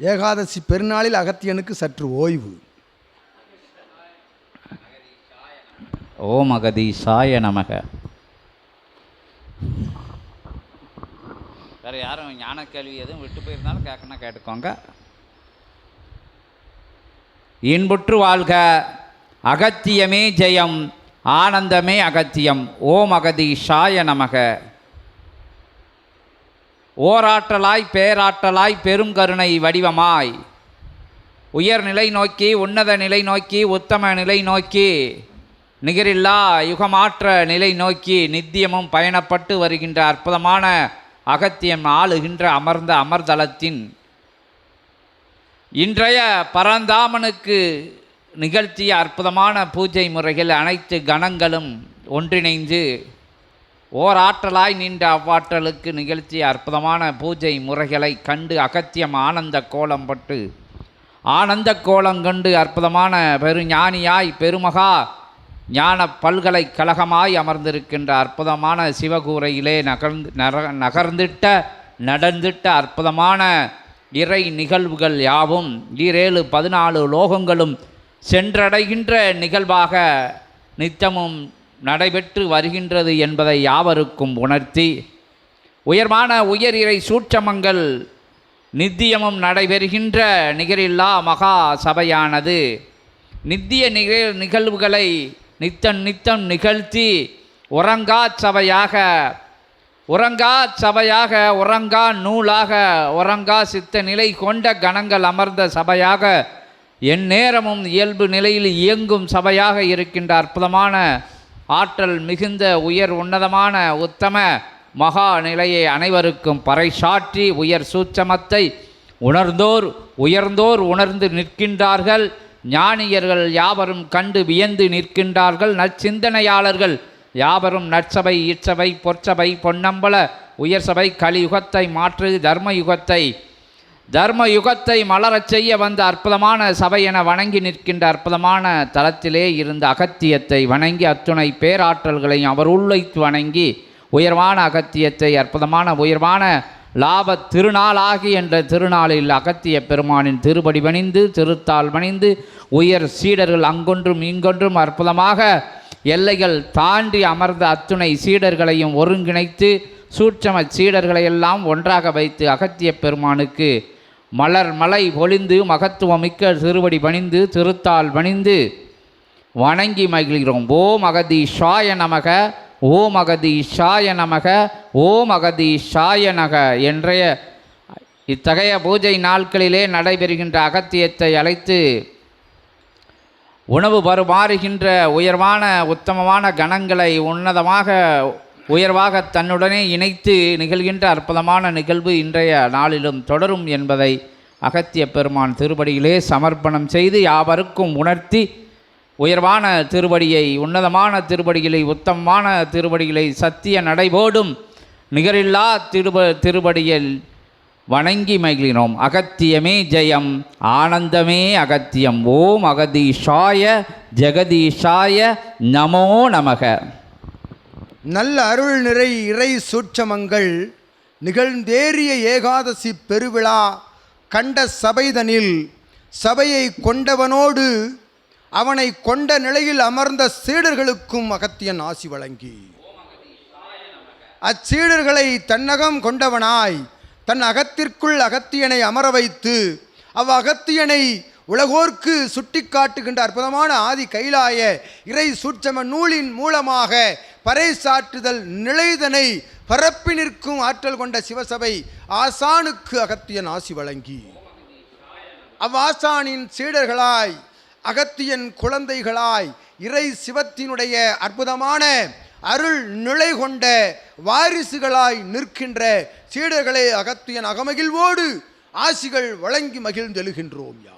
ஏகாதசி பெருநாளில் அகத்தியனுக்கு சற்று ஓய்வு. ஓம் அகதீசாய நமக. வேற யாரும் ஞான கேள்வி எதுவும் விட்டு போயிருந்தாலும் கேட்கணும் கேட்டுக்கோங்க. இன்புற்று வாழ்க அகத்தியமே ஜெயம் ஆனந்தமே அகத்தியம். ஓம் சாய நமக. ஓராற்றலாய் பேராற்றலாய் பெருங்கருணை வடிவமாய். உயர்நிலை நோக்கி உன்னத நிலை நோக்கி உத்தம நிலை நோக்கி நிகரில்லா யுகமாற்ற நிலை நோக்கி நித்தியமும் பயணப்பட்டு வருகின்ற அற்புதமான அகத்தியம் ஆளுகின்ற அமர்ந்த அமர்தலத்தின் இன்றைய பரந்தாமனுக்கு நிகழ்த்திய அற்புதமான பூஜை முறைகள் அனைத்து கணங்களும் ஒன்றிணைந்து ஓராற்றலாய் நின்ற அவ்வாற்றலுக்கு நிகழ்த்திய அற்புதமான பூஜை முறைகளை கண்டு அகத்தியம் ஆனந்த கோலம் பட்டு ஆனந்த கோலம் கண்டு அற்புதமான பெருஞானியாய் பெருமகா ஞான பல்கலைக்கழகமாய் அமர்ந்திருக்கின்ற அற்புதமான சிவகூரையிலே நகர்ந்து நர நகர்ந்திட்ட நடந்திட்ட அற்புதமான இறை நிகழ்வுகள் யாவும் ஈரேழு பதினாலு லோகங்களும் சென்றடைகின்ற நிகழ்வாக நித்தமும் நடைபெற்று வருகின்றது என்பதை யாவருக்கும் உணர்த்தி உயர்மான உயர் இறை சூட்சமங்கள் நித்தியமும் நடைபெறுகின்ற நிகரில்லா மகா சபையானது நித்திய நிகழ் நிகழ்வுகளை நித்தம் நித்தம் நிகழ்த்தி உறங்கா சபையாக உறங்கா சபையாக உறங்கா நூலாக உறங்கா சித்த நிலை கொண்ட கணங்கள் அமர்ந்த சபையாக எந்நேரமும் இயல்பு நிலையில் இயங்கும் சபையாக இருக்கின்ற அற்புதமான ஆற்றல் மிகுந்த உயர் உன்னதமான உத்தம மகா நிலையை அனைவருக்கும் பறைசாற்றி உயர் சூட்சமத்தை உணர்ந்தோர் உயர்ந்தோர் உணர்ந்து நிற்கின்றார்கள். ஞானியர்கள் யாவரும் கண்டு வியந்து நிற்கின்றார்கள். நற்சிந்தனையாளர்கள் யாவரும் நற்சபை இச்சபை பொற்சபை பொன்னம்பல உயர் சபை கலியுகத்தை மாற்று தர்மயுகத்தை தர்ம யுகத்தை மலரச் செய்ய வந்த அற்புதமான சபை என வணங்கி நிற்கின்ற அற்புதமான தளத்திலே இருந்த அகத்தியத்தை வணங்கி அத்துணை பேராற்றல்களையும் அவர் உள்ளைத்து வணங்கி உயர்வான அகத்தியத்தை அற்புதமான உயர்வான லாப திருநாளாகி என்ற திருநாளில் அகத்திய பெருமானின் திருப்படி பணிந்து திருத்தால் பணிந்து உயர் சீடர்கள் அங்கொன்றும் இங்கொன்றும் அற்புதமாக எல்லைகள் தாண்டி அமர்ந்த அத்துணை சீடர்களையும் ஒருங்கிணைத்து சூட்சம சீடர்களையெல்லாம் ஒன்றாக வைத்து அகத்திய பெருமானுக்கு மலர் மலை பொழிந்து மகத்துவமிக்க திருவடி பணிந்து திருத்தால் பணிந்து வணங்கி மகிழ்கிறோம். ஓம் அகதீஷாய நமக ஓம் அகதீஷாய நமக ஓம் அகதீஷாய நக என்றைய இத்தகைய பூஜை நாட்களிலே நடைபெறுகின்ற அகத்தியத்தை அழைத்து உணவு பருமாறுகின்ற உயர்வான உத்தமமான கணங்களை உன்னதமாக உயர்வாக தன்னுடனே இணைத்து நிகழ்கின்ற அற்புதமான நிகழ்வு இன்றைய நாளிலும் தொடரும் என்பதை அகத்திய பெருமான் திருவடியிலே சமர்ப்பணம் செய்து யாவருக்கும் உணர்த்தி உயர்வான திருவடியை உன்னதமான திருவடிகளை உத்தமமான திருவடிகளை சத்திய நடைபோடும் நிகரில்லா திருப திருவடியில் வணங்கி மகிழினோம். அகத்தியமே ஜெயம் ஆனந்தமே அகத்தியம். ஓம் அகதீஷாய ஜெகதீஷாய நமோ நமக. நல்ல அருள் நிறை இறை சூட்சமங்கள் நிகழ்ந்தேறிய ஏகாதசி பெருவிழா கண்ட சபைதனில் சபையை கொண்டவனோடு அவனை கொண்ட நிலையில் அமர்ந்த சீடர்களுக்கும் அகத்தியன் ஆசி வழங்கி. அச்சீடர்களை தன்னகம் கொண்டவனாய் தன் அகத்திற்குள் அகத்தியனை அமர வைத்து அவ் அகத்தியனை உலகோர்க்கு சுட்டிக்காட்டுகின்ற அற்புதமான ஆதி கைலாய இறை சூட்சம நூலின் மூலமாக பறைசாற்றுதல் நிலைதனை பரப்பி நிற்கும் ஆற்றல் கொண்ட சிவசபை ஆசானுக்கு அகத்தியன் ஆசி வழங்கி. அவ்வாசானின் சீடர்களாய் அகத்தியன் குழந்தைகளாய் இறை சிவத்தினுடைய அற்புதமான அருள் நிலை கொண்ட வாரிசுகளாய் நிற்கின்ற சீடர்களே அகத்தியன் அகமகிழ்வோடு ஆசிகள் வழங்கி மகிழ்ந்தெழுகின்றோம் யா